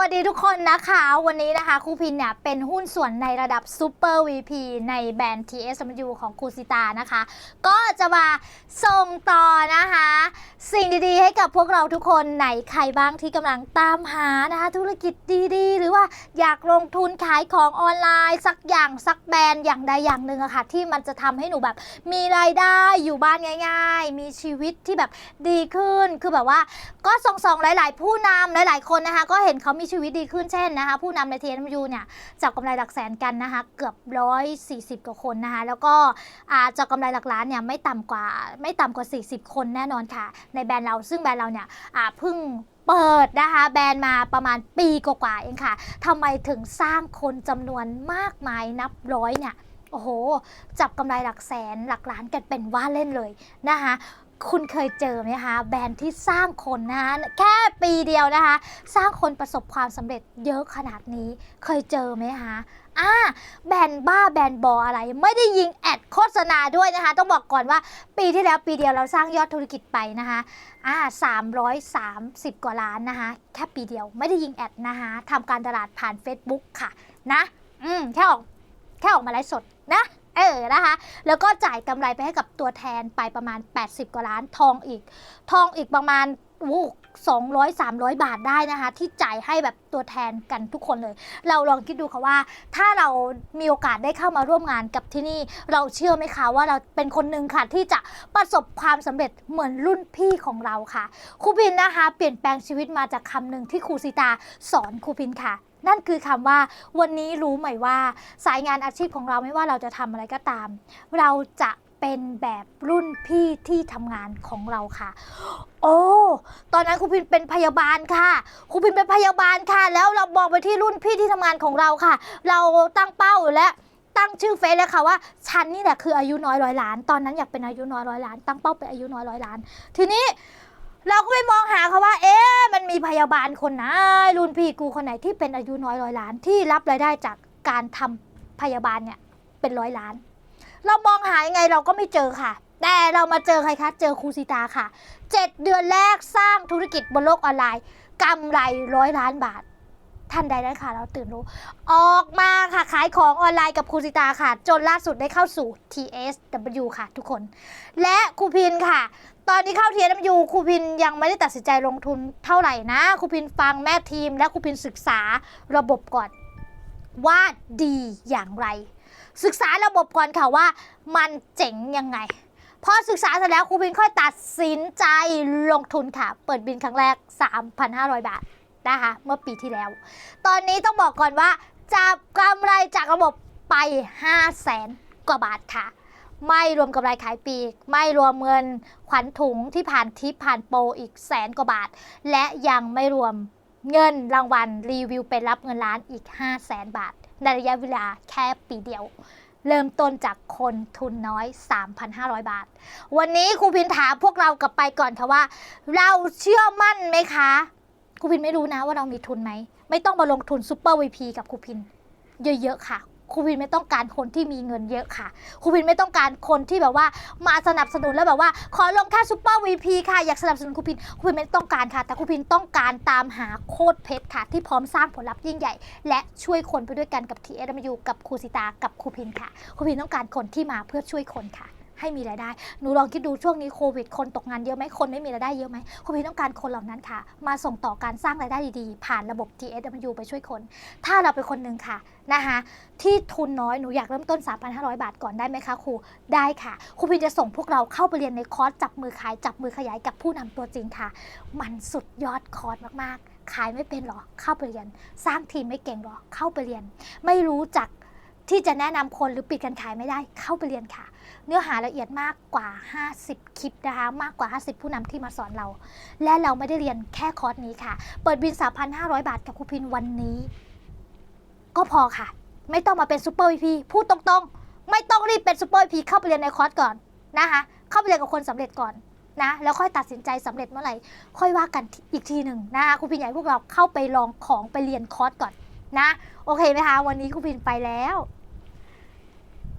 วัสดีทุกคนนะคะ วันนี้นะคะครูพินเนี่ยเป็นหุ้นส่วนในระดับซูเปอร์วีในแบรนด์ TSMU ของครูซิตานะคะ ก็จะมา ส่งต่อนะคะ สิ่งดีๆ ให้กับพวกเราทุกคนไหนใครบ้างที่กำลังตามหานะคะธุรกิจดีๆ หรือว่าอยากลงทุนขายของออนไลน์สักอย่างสักแบรนด์อย่างใดอย่างหนึ่งอะค่ะ ที่มันจะทำให้หนูแบบ มีรายได้อยู่บ้านง่าย ๆ มีชีวิตที่แบบดีขึ้น คือแบบว่าก็ส่งสองหลาย ๆ ผู้นำหลาย ๆ คนนะคะ ก็เห็นเขามีชีวิตดีขึ้นเช่นนะคะ ผู้นำใน TNMU เนี่ยจับกำไรหลักแสนกันนะคะ เกือบร้อยสี่สิบกว่าคนนะคะแล้วก็อาจับกำไรหลักล้านเนี่ยไม่ต่ำกว่าไม่ต่ำกว่า 40 คนแน่นอนค่ะ ในแบรนด์เราซึ่งแบรนด์เราเนี่ยเพิ่งเปิดนะคะแบรนด์มาประมาณปีกว่าๆเองค่ะทำไมถึงสร้างคนจำนวนมากมายนับร้อยเนี่ยโอ้โห จับกำไรหลักแสนหลักล้านกันเป็นว่าเล่นเลยนะคะ คุณเคยเจอไหมคะแบรนด์ที่สร้างคนนะคะแค่ปีเดียวนะคะ สร้างคนประสบความสำเร็จเยอะขนาดนี้ เคยเจอไหมคะอ่าแบรนด์บ้าแบรนด์บออะไร ไม่ได้ยิงแอดโฆษณาด้วยนะคะ ต้องบอกก่อนว่าปีที่แล้วปีเดียวเราสร้างยอดธุรกิจไปนะคะอ่า330กว่าล้านนะคะ แค่ปีเดียวไม่ได้ยิงแอดนะคะทำการตลาดผ่าน Facebook ค่ะนะ อืมแค่ออกแค่ออกมาไลฟ์สดนะ เออนะคะ แล้วก็จ่ายกำไรไปให้กับตัวแทนไปประมาณ 80 กว่าล้านทองอีก ทองอีกประมาณวูสองร้อยสามร้อยบาทได้นะคะ ที่จ่ายให้แบบตัวแทนกันทุกคนเลย เราลองคิดดูค่ะว่า ถ้าเรามีโอกาสได้เข้ามาร่วมงานกับที่นี่ เราเชื่อไหมคะว่าเราเป็นคนหนึ่งค่ะ ที่จะประสบความสำเร็จเหมือนรุ่นพี่ของเราค่ะครูพินนะคะ เปลี่ยนแปลงชีวิตมาจากคำหนึ่งที่ครูซิตาสอนครูพินค่ะ นั่นคือคำว่าวันนี้รู้ไหมว่า สายงานอาชีพของเราไม่ว่าเราจะทำอะไรก็ตาม เราจะเป็นแบบรุ่นพี่ที่ทำงานของเราค่ะ โอ้ ตอนนั้นครูพินเป็นพยาบาลค่ะ ครูพินเป็นพยาบาลค่ะ แล้วเราบอกไปที่รุ่นพี่ที่ทำงานของเราค่ะ เราตั้งเป้าและตั้งชื่อเฟซเลยค่ะว่าฉันนี่แหละคืออายุน้อยร้อยล้าน ตอนนั้นอยากเป็นอายุน้อยร้อยล้าน ตั้งเป้าเป็นอายุน้อยร้อยล้าน ทีนี้ เราก็ไปมองหาค่ะว่า เอ๊ะมันมีพยาบาลคนไหนรุ่นพี่กูคนไหนที่เป็นอายุน้อยร้อยล้านที่รับรายได้จากการทำพยาบาลเนี่ยเป็นร้อยล้าน เรามองหายังไงเราก็ไม่เจอค่ะ แต่เรามาเจอใครคะ เจอครูสิตาค่ะ 7 เดือนแรกสร้างธุรกิจบนโลกออนไลน์กำไรร้อยล้านบาท ท่านใดนั้นค่ะ เราตื่นรู้ ออกมาค่ะ ขายของออนไลน์กับครูซิตาค่ะ จนล่าสุดได้เข้าสู่ TSW ค่ะทุกคน และครูพินค่ะ ตอนนี้เข้า TSW ครูพินยังไม่ได้ตัดสินใจลงทุนเท่าไหร่นะครูพินฟังแม่ทีม และครูพินศึกษาระบบก่อนว่าดีอย่างไร ศึกษาระบบก่อนค่ะว่ามันเจ๋งยังไงพอศึกษาเสร็จแล้วครูบินค่อยตัดสินใจลงทุนค่ะ เปิดบินครั้งแรก 3,500 บาท นะคะ เมื่อปีที่แล้ว ตอนนี้ต้องบอกก่อนว่าจับกำไรจากระบบไป 5 0 0แสนกว่าบาทค่ะ ไม่รวมกำไรขายปีก ไม่รวมเงินขวัญถุงที่ผ่านทิปผ่านโปรอีกแสนกว่าบาท และยังไม่รวมเงินรางวัลรีวิวเป็นรับเงินล้านอีก 5 0 0แสนบาท ในระยะเวลาแค่ปีเดียว เริ่มต้นจากคนทุนน้อย 3,500 บาท วันนี้ครูพินถามพวกเรากลับไปก่อนค่ะว่า เราเชื่อมั่นไหมคะ ครูพินไม่รู้นะว่าเรามีทุนไหม ไม่ต้องมาลงทุนซูเปอร์วีพีกับครูพิน เยอะๆค่ะครูพินไม่ต้องการคนที่มีเงินเยอะค่ะครูพินไม่ต้องการคนที่แบบว่ามาสนับสนุนแล้วแบบว่า ขอลงแค่ซูเปอร์วีพีค่ะอยากสนับสนุนครูพินครูพินไม่ต้องการค่ะ แต่ครูพินต้องการตามหาโคตรเพชรค่ะ ที่พร้อมสร้างผลลัพธ์ยิ่งใหญ่ และช่วยคนไปด้วยกันกับ TSMU กับครูสิตากับครูพินค่ะครูพินต้องการคนที่มาเพื่อช่วยคนค่ะ ให้มีรายได้ หนูลองคิดดูช่วงนี้โควิด คนตกงานเยอะไหมคนไม่มีรายได้เยอะไหมครูพินต้องการคนเหล่านั้นค่ะ มาส่งต่อการสร้างรายได้ดีๆ ผ่านระบบ TSMU ไปช่วยคน ถ้าเราเป็นคนหนึ่งค่ะนะคะที่ทุนน้อยหนูอยากเริ่มต้น 3,500 บาทก่อนได้ไหมคะครู ได้ค่ะครูพินจะส่งพวกเราเข้าไปเรียนในคอร์สจับมือขายจับมือขยายกับผู้นำตัวจริงค่ะ มันสุดยอดคอร์สมากๆ ขายไม่เป็นหรอเข้าไปเรียน สร้างทีมไม่เก่งหรอเข้าไปเรียน ไม่รู้จัก ที่จะแนะนำคนหรือปิดการขายไม่ได้เข้าไปเรียนค่ะ เนื้อหาละเอียดมากกว่า 50 คลิปนะคะมากกว่า 50 ผู้นำที่มาสอนเรา และเราไม่ได้เรียนแค่คอร์สนี้ค่ะ เปิดบิน 3,500 บาทกับครูพินวันนี้ ก็พอค่ะ ไม่ต้องมาเป็นซูเปอร์วีพีพูดตรงๆ ไม่ต้องรีบเป็นซูเปอร์วีพีเข้าไปเรียนในคอร์สก่อนนะคะเข้าไปเรียนกับคนสำเร็จก่อนนะแล้วค่อยตัดสินใจสำเร็จเมื่อไหร่ ค่อยว่ากันอีกทีหนึ่งนะคะครูพินให้พวกเราเข้าไปลองของไปเรียนคอร์สก่อน นะ โอเคไหมคะ วันนี้ครูพินไปแล้ว